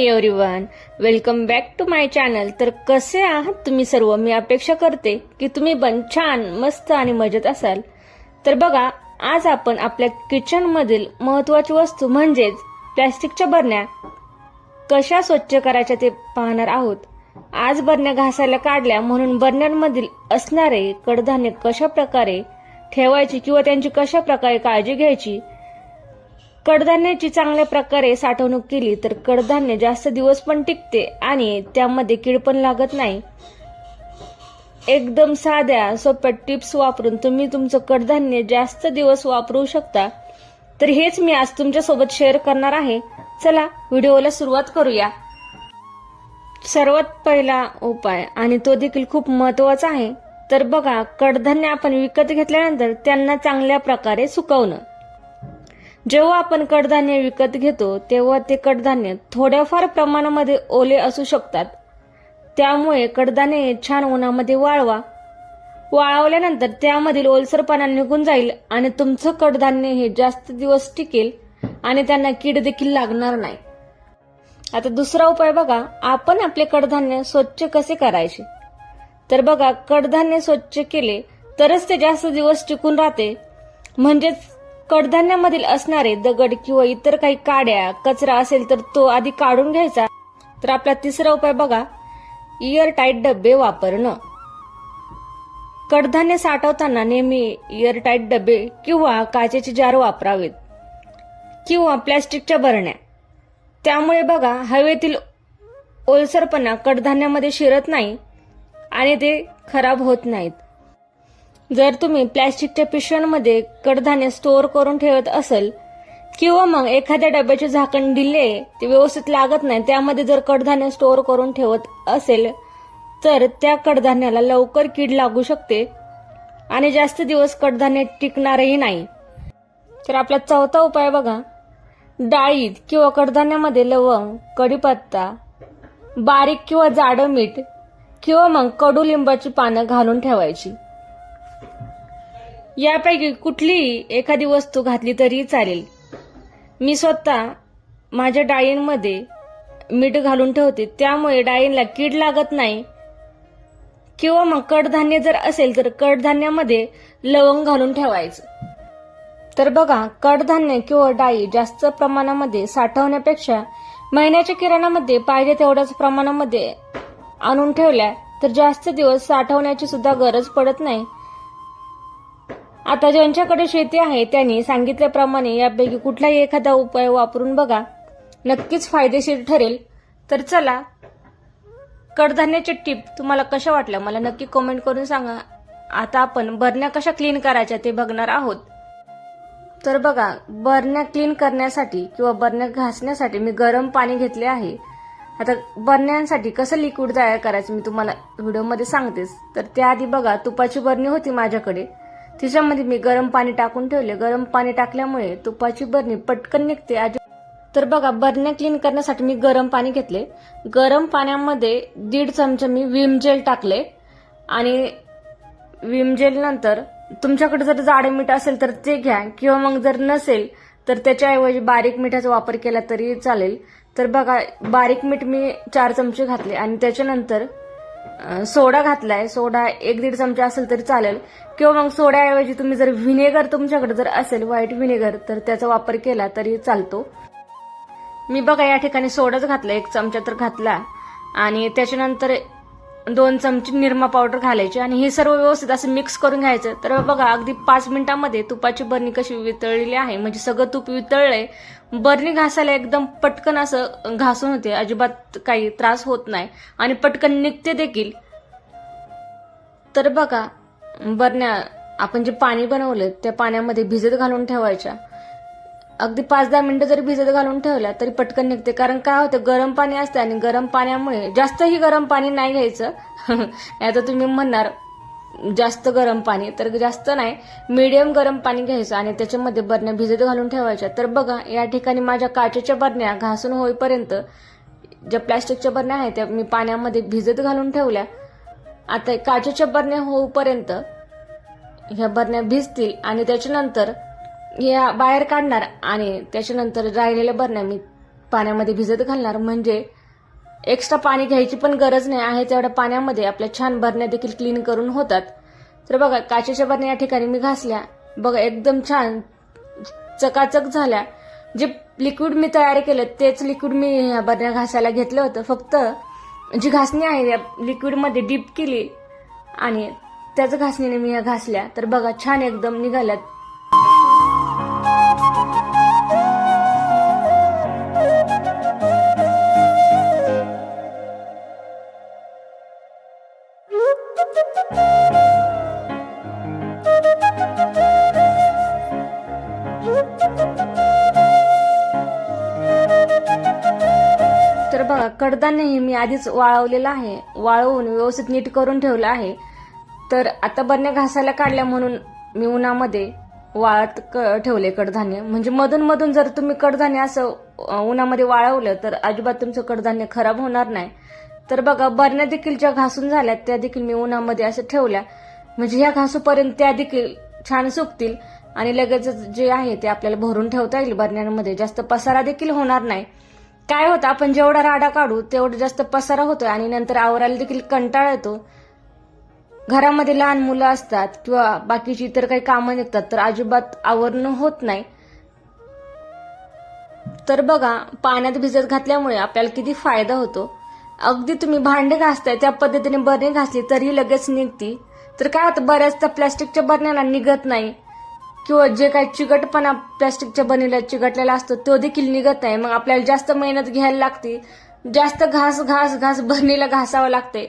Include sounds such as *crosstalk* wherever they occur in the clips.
Hey one everyone welcome back to my channel तर कसे आहात तुम्ही सर्व? मी अपेक्षा करते की तुम्ही पण छान मस्त आणि मजेत असाल. तर बघा आज आपण आपल्या किचनमधील महत्त्वाची महत्वाची वस्तू म्हणजेच प्लॅस्टिकच्या बरण्या कशा स्वच्छ करायच्या ते पाहणार आहोत. आज बरण्या घासायला काढल्या म्हणून बरण्यांमधील असणारे कडधान्य कशा प्रकारे ठेवायची किंवा त्यांची कशा प्रकारे काळजी घ्यायची कडधान्याची चांगल्या प्रकारे साठवणूक केली तर कडधान्य जास्त दिवस पण टिकते आणि त्यामध्ये कीड पण लागत नाही. एकदम साध्या सोप्या टिप्स वापरून तुम्ही तुमचं कडधान्य जास्त दिवस वापरू शकता. तर हेच मी आज तुमच्यासोबत शेअर करणार आहे. चला व्हिडिओला सुरुवात करूया. सर्वात पहिला उपाय आणि तो देखील खूप महत्त्वाचा आहे तर बघा कडधान्य आपण विकत घेतल्यानंतर त्यांना चांगल्या प्रकारे सुकवणं. जेव्हा आपण कडधान्य विकत घेतो तेव्हा ते कडधान्य थोड्याफार प्रमाणामध्ये ओले असू शकतात. त्यामुळे कडधान्य हे छान उन्हामध्ये वाळवा. वाळवल्यानंतर त्यामधील ओलसरपणा निघून जाईल आणि तुमचं कडधान्य हे जास्त दिवस टिकेल आणि त्यांना कीड देखील लागणार नाही. आता दुसरा उपाय बघा आपण आपले कडधान्य स्वच्छ कसे करायचे? तर बघा कडधान्य स्वच्छ केले तरच ते जास्त दिवस टिकून राहते. म्हणजेच कडधान्यामधील असणारे दगड किंवा इतर काही काड्या कचरा असेल तर तो आधी काढून घ्यायचा. तर आपला तिसरा उपाय बघा. इयर टाईट डबे वापरणं. कडधान्य साठवताना नेहमी इयर टाईट डबे किंवा काचेचे जार वापरावेत किंवा प्लॅस्टिकच्या बरण्या. त्यामुळे बघा हवेतील ओलसरपणा कडधान्यामध्ये शिरत नाही आणि ते खराब होत नाहीत. जर तुम्ही प्लॅस्टिकच्या पिशव्यांमध्ये कडधान्य स्टोअर करून ठेवत असेल किंवा मग एखाद्या डब्याचे झाकण दिले ते व्यवस्थित लागत नाही त्यामध्ये जर कडधान्य स्टोअर करून ठेवत असेल तर त्या कडधान्याला लवकर कीड लागू शकते आणि जास्त दिवस कडधान्य टिकणारही नाही. तर आपला चौथा उपाय बघा. डाळीत किंवा कडधान्यामध्ये लवंग कढीपत्ता बारीक किंवा जाडं मीठ किंवा मग कडुलिंबाची पानं घालून ठेवायची. यापैकी कुठलीही एखादी वस्तू घातली तरी चालेल. मी स्वतः माझ्या डाळींमध्ये मीठ घालून ठेवते. त्यामुळे डाळींना कीड लागत नाही. किंवा मग कडधान्य जर असेल तर कडधान्यामध्ये लवंग घालून ठेवायचं. तर बघा कडधान्य किंवा डाळी जास्त प्रमाणामध्ये साठवण्यापेक्षा महिन्याच्या किराणामध्ये पाहिजे तेवढ्याच प्रमाणामध्ये आणून ठेवल्या तर जास्त दिवस साठवण्याची सुद्धा गरज पडत नाही. आता ज्यांच्याकडे शेती आहे त्यांनी सांगितल्याप्रमाणे यापैकी कुठलाही एखादा उपाय वापरून बघा. नक्कीच फायदेशीर ठरेल. तर चला कडधान्याचे टिप तुम्हाला कशा वाटल्या? मला नक्की कमेंट करून सांगा. आता आपण बरण्या कशा क्लीन करायच्या ते बघणार आहोत. तर बघा बरण्या क्लीन करण्यासाठी किंवा बरण्या घासण्यासाठी मी गरम पाणी घेतले आहे. आता बरण्यांसाठी कसं लिक्विड तयार करायचं मी तुम्हाला व्हिडिओमध्ये सांगतेच. तर त्याआधी बघा तुपाची बरणी होती माझ्याकडे. तिच्यामध्ये मी गरम पाणी टाकून ठेवले. गरम पाणी टाकल्यामुळे तुपाची बरणी पटकन निघते. तर बघा बरण्या क्लीन करण्यासाठी मी गरम पाणी घेतले. गरम पाण्यामध्ये दीड चमचा मी विम जेल टाकले. आणि विम जेल नंतर तुमच्याकडे जर जाडे मीठ असेल तर ते घ्या. किंवा मग जर नसेल तर त्याच्याऐवजी बारीक मिठाचा वापर केला तरी चालेल. तर बघा बारीक मीठ मी चार चमचे घातले आणि त्याच्यानंतर सोडा घातलाय. सोडा एक दीड चमचा असेल तरी चालेल. किंवा मग सोड्याऐवजी तुम्ही जर व्हिनेगर तुमच्याकडे जर असेल व्हाईट व्हिनेगर तर त्याचा वापर केला तरी चालतो. मी बघा या ठिकाणी सोडाच घातला. एक चमचा तर घातला. आणि त्याच्यानंतर दोन चमचे निरमा पावडर घालायची आणि हे सर्व व्यवस्थित असं मिक्स करून घ्यायचं. तर बघा अगदी पाच मिनिटांमध्ये तुपाची बरणी कशी वितळलेली आहे. म्हणजे सगळं तूप वितळलंय. बरणी घासायला एकदम पटकन असं घासून होते. अजिबात काही त्रास होत नाही. आणि पटकन निघते देखील. तर बघा बरण्या आपण जे पाणी बनवलं त्या पाण्यामध्ये भिजत घालून ठेवायच्या. अगदी पाच दहा मिनिटं जरी भिजत घालून ठेवल्या तरी पटकन निघते. कारण काय होतं गरम पाणी असते आणि गरम पाण्यामुळे जास्तही गरम पाणी नाही घ्यायचं. *laughs* आता तुम्ही म्हणणार जास्त गरम पाणी. तर जास्त नाही मीडियम गरम पाणी घ्यायचं आणि त्याच्यामध्ये बरण्या भिजत घालून ठेवायच्या. तर बघा या ठिकाणी माझ्या काचेच्या बरण्या घासून होईपर्यंत ज्या प्लॅस्टिकच्या बरण्या आहेत त्या मी पाण्यामध्ये भिजत घालून ठेवल्या. आता काचेच्या बरण्या होऊपर्यंत ह्या बरण्या भिजतील आणि त्याच्यानंतर या बाहेर काढणार आणि त्याच्यानंतर राहिलेल्या बरण्या मी पाण्यामध्ये भिजत घालणार. म्हणजे एक्स्ट्रा पाणी घ्यायची पण गरज नाही आहे तेवढ्या पाण्यामध्ये आपल्या छान बरण्या देखील क्लीन करून होतात. तर बघा काचेच्या बरण्या या ठिकाणी मी घासल्या. बघा एकदम छान चकाचक झाल्या. जे लिक्विड मी तयार केलं तेच लिक्विड मी ह्या बरण्या घासायला घेतलं होतं. फक्त जी घासणी आहे या लिक्विडमध्ये डीप केली आणि त्याच घासणीने मी या घासल्या. तर बघा छान एकदम निघाल्यात. कडधान्यही कडधान्य हे मी आधीच वाळवलेलं आहे. वाळवून व्यवस्थित नीट करून ठेवलं आहे. तर आता बरण्या घासायला काढल्या म्हणून मी उन्हामध्ये वाळत क- ठेवले कडधान्य. म्हणजे मधून मधून जर तुम्ही कडधान्य असं उन्हामध्ये वाळवलं तर अजिबात तुमचं कडधान्य खराब होणार नाही. तर बघा बरण्या देखील ज्या घासून झाल्यात त्या देखील मी उन्हामध्ये असं ठेवल्या. म्हणजे ह्या घासूपर्यंत त्या देखील छान सुकतील आणि लगेच जे आहे ते आपल्याला भरून ठेवता येईल बरण्यांमध्ये. जास्त पसारा देखील होणार नाही. काय होतं आपण जेवढा राडा काढू तेवढा जास्त पसारा होतो आणि नंतर आवरायला देखील कंटाळा येतो. घरामध्ये लहान मुलं असतात किंवा बाकीची इतर काही कामं निघतात तर अजिबात आवरणं होत नाही. तर बघा पाण्यात भिजत घातल्यामुळे आपल्याला किती फायदा होतो. अगदी तुम्ही भांडे घासताय त्या पद्धतीने बरणी घासली तरी लगेच निघती. तर काय होतं बऱ्याचदा प्लॅस्टिकच्या बरण्याला निघत नाही. किंवा जे काही चिकटपणा प्लॅस्टिकच्या बनीला चिकटलेला असतो तो देखील निघत नाही. मग आपल्याला जास्त मेहनत घ्यायला लागते. जास्त घास घास घास बरणीला घासावं लागते.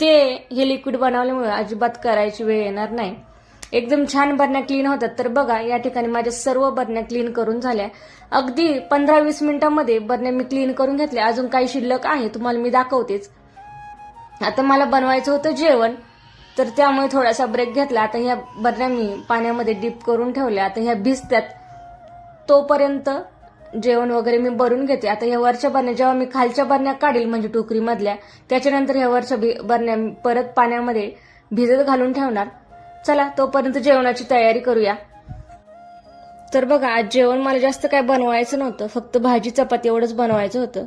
ते हे लिक्विड बनवल्यामुळे अजिबात करायची वेळ येणार नाही. एकदम छान बरण्या क्लीन होतात. तर बघा या ठिकाणी माझ्या सर्व बरण्या क्लीन करून झाल्या. अगदी पंधरा वीस मिनिटांमध्ये बरण्या मी क्लीन करून घेतल्या. अजून काही शिल्लक आहे तुम्हाला मी दाखवतेच. आता मला बनवायचं होतं जेवण. तर त्यामुळे थोडासा ब्रेक घेतला. आता ह्या बरण्या मी पाण्यामध्ये डीप करून ठेवल्या. आता ह्या भिजत्यात. तोपर्यंत जेवण वगैरे मी भरून घेते. आता ह्या वरच्या बरण्या जेव्हा मी खालच्या बरण्या काढील म्हणजे टोकरीमधल्या त्याच्यानंतर ह्या वरच्या बरण्या परत पाण्यामध्ये भिजत घालून ठेवणार. चला तोपर्यंत जेवणाची तयारी करूया. तर बघा आज जेवण मला जास्त काय बनवायचं नव्हतं. फक्त भाजी चपाती एवढंच बनवायचं होतं.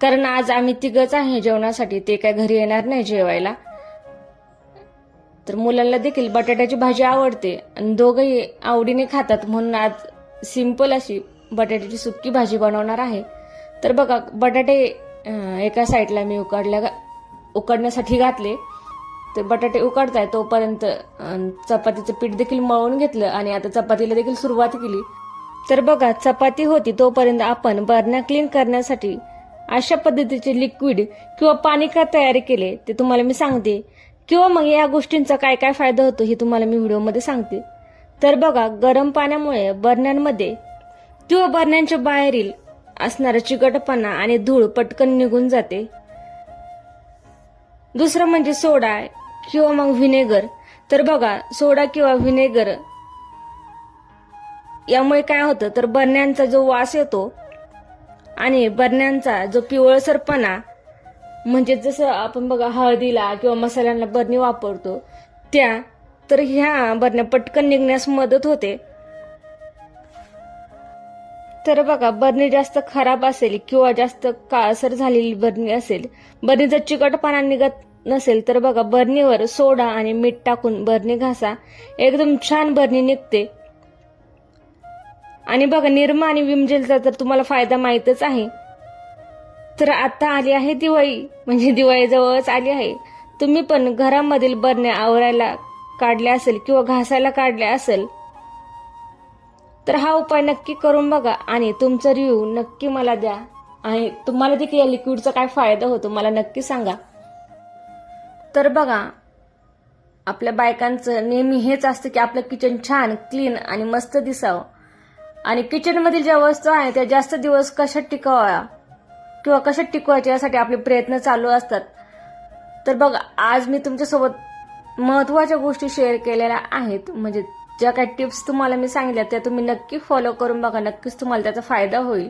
कारण आज आम्ही तिघच आहे जेवणासाठी. ते काय घरी येणार नाही जेवायला. तर मुलांना देखील बटाट्याची भाजी आवडते. आणि दोघंही आवडीने खातात. म्हणून आज सिंपल अशी बटाट्याची सुक्की भाजी बनवणार आहे. तर बघा बटाटे एका साईडला मी उकडल्या उकडण्यासाठी घातले. तर बटाटे उकडताय तोपर्यंत चपातीचं पीठ देखील मळून घेतलं आणि आता चपातीला देखील सुरुवात केली. तर बघा चपाती होती तोपर्यंत आपण बरण्या क्लीन करण्यासाठी अशा पद्धतीचे लिक्विड किंवा पाणी का तयारी केले ते तुम्हाला मी सांगते. किंवा मग या गोष्टींचा काय काय फायदा होतो हे तुम्हाला मी व्हिडिओमध्ये सांगते. तर बघा गरम पाण्यामुळे बरण्यांमध्ये किंवा बरण्यांच्या बाहेरील असणारा चिकटपणा आणि धूळ पटकन निघून जाते. दुसरं म्हणजे सोडा किंवा मग व्हिनेगर. तर बघा सोडा किंवा व्हिनेगर यामुळे काय होतं? तर बरण्यांचा जो वास येतो आणि बरण्यांचा जो पिवळसरपणा म्हणजे जसं आपण बघा हळदीला किंवा मसाल्यांना बरणी वापरतो त्या तर ह्या बरण्या पटकन निघण्यास मदत होते. तर बघा बरणी जास्त खराब असेल किंवा जास्त काळसर झालेली बरणी असेल बरणीचा चिकटपणा निघत नसेल तर बघा बरणीवर सोडा आणि मीठ टाकून बरणी घासा. एकदम छान बरणी निघते. आणि बघा निरमा आणि विमजेलचा तर तुम्हाला फायदा माहीतच आहे. तर आता आली आहे दिवाळी. म्हणजे दिवाळी जवळच आली आहे. तुम्ही पण घरामधील बरण्या आवरायला काढल्या असेल किंवा घासायला काढल्या असेल तर हा उपाय नक्की करून बघा आणि तुमचा रिव्ह्यू नक्की मला द्या. आणि तुम्हाला देखील या लिक्विडचा काय फायदा होतो मला नक्की सांगा. तर बघा आपल्या बायकांचं नेहमी हेच असतं की आपलं किचन छान क्लीन आणि मस्त दिसावं. आणि किचनमधील ज्या वस्तू आहेत त्या जास्त दिवस कशा टिकाव्या किंवा कशा टिकवायचे यासाठी आपले प्रयत्न चालू असतात. तर बघ आज मी तुमच्यासोबत महत्त्वाच्या गोष्टी शेअर केलेल्या आहेत. म्हणजे ज्या काही टिप्स तुम्हाला मी सांगितल्या त्या तुम्ही नक्की फॉलो करून बघा. नक्कीच तुम्हाला त्याचा फायदा होईल.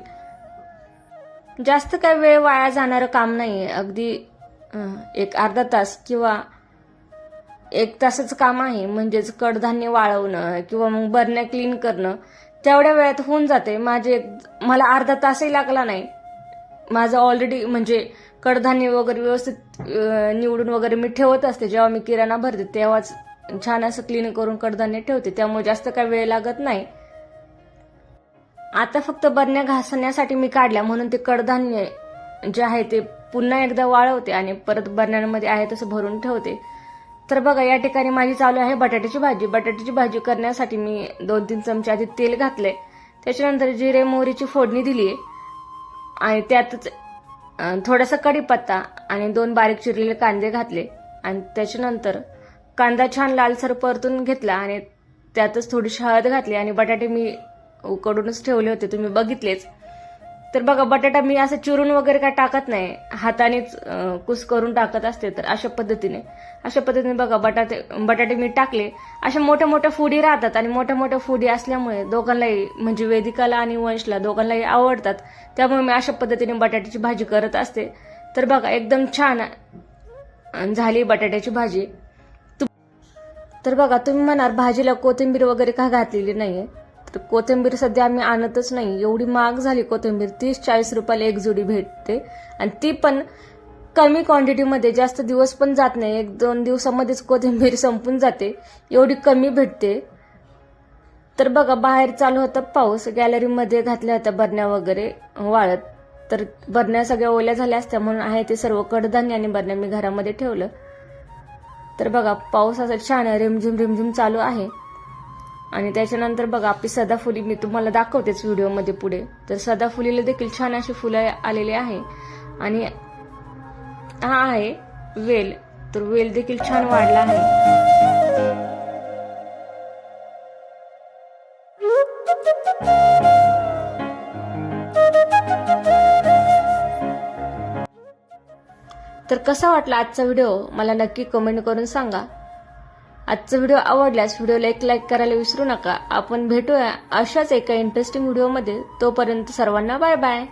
जास्त काही वेळ वाया जाणारं काम नाही आहे अगदी एक अर्धा तास किंवा एक तासाचं काम आहे. म्हणजेच कडधान्य वाळवणं किंवा मग बरण्या क्लीन करणं. तेवढ्या वेळात होऊन जाते. माझे मला अर्धा तासही लागला नाही. माझं ऑलरेडी म्हणजे कडधान्य वगैरे व्यवस्थित निवडून वगैरे मी ठेवत असते. जेव्हा मी किराणा भरते तेव्हाच छान असं क्लीन करून कडधान्य ठेवते. त्यामुळे जास्त काय वेळ लागत नाही. आता फक्त बरण्या घासण्यासाठी मी काढल्या. म्हणून ते कडधान्य जे आहे ते पुन्हा एकदा वाळवते आणि परत बरण्यांमध्ये आहे तसं भरून ठेवते. तर बघा या ठिकाणी माझी चालू आहे बटाट्याची भाजी. बटाट्याची भाजी करण्यासाठी मी दोन तीन चमचे आधी तेल घातले त्याच्यानंतर जिरे मोहरीची फोडणी दिली आहे आणि त्यातच थोडासा कढीपत्ता आणि दोन बारीक चिरलेले कांदे घातले. आणि त्याच्यानंतर कांदा छान लालसर परतून घेतला आणि त्यातच थोडीशी हळद घातली. आणि बटाटे मी उकडूनच ठेवले होते. तुम्ही बघितलेच. तर बघा बटाटा मी असं चिरून वगैरे काय टाकत नाही. हातानेच कुस करून टाकत असते तर अशा पद्धतीने. अशा पद्धतीने बघा बटाटे बटाटे मी टाकले. अशा मोठ्या मोठ्या फुडी राहतात आणि मोठ्या मोठ्या फुडी असल्यामुळे दोघांनाही म्हणजे वेदिकाला आणि वंशला दोघांनाही आवडतात. त्यामुळे मी अशा पद्धतीने बटाट्याची भाजी करत असते. तर बघा एकदम छान झाली बटाट्याची भाजी. तर बघा तुम्ही म्हणाल भाजीला कोथिंबीर वगैरे का घातलेली नाहीये? तर कोथिंबीर सध्या आम्ही आणतच नाही. एवढी महाग झाली कोथिंबीर. तीस चाळीस रुपयाला एक जुडी भेटते. आणि ती पण कमी क्वांटिटीमध्ये जास्त दिवस पण जात नाही. एक दोन दिवसामध्येच कोथिंबीर *laughs* संपून जाते. एवढी कमी भेटते. तर बघा बाहेर चालू होता पाऊस. गॅलरीमध्ये घातल्या होत्या बरण्या वगैरे वाळत. तर बरण्या सगळ्या ओल्या झाल्या असत्या म्हणून आहे ते सर्व कडधान्य आणि बरण्या मी घरामध्ये ठेवलं. तर बघा पाऊस असा छान रिमझिम रिमझिम चालू आहे. आणि त्याच्यानंतर बघा आपली सदाफुली मी तुम्हाला दाखवतेच व्हिडिओमध्ये पुढे. तर सदाफुलीला देखील छान अशी फुलं आलेली आहे. आणि हा आहे वेल. तर वेल देखील छान वाढला आहे. तर कसा वाटला आजचा व्हिडिओ? मला नक्की कमेंट करून सांगा. आजचा व्हिडिओ आवडल्यास व्हिडिओला एक लाईक करायला विसरू नका. आपण भेटूया अशाच एका इंटरेस्टिंग व्हिडिओमध्ये तोपर्यंत सर्वांना बाय बाय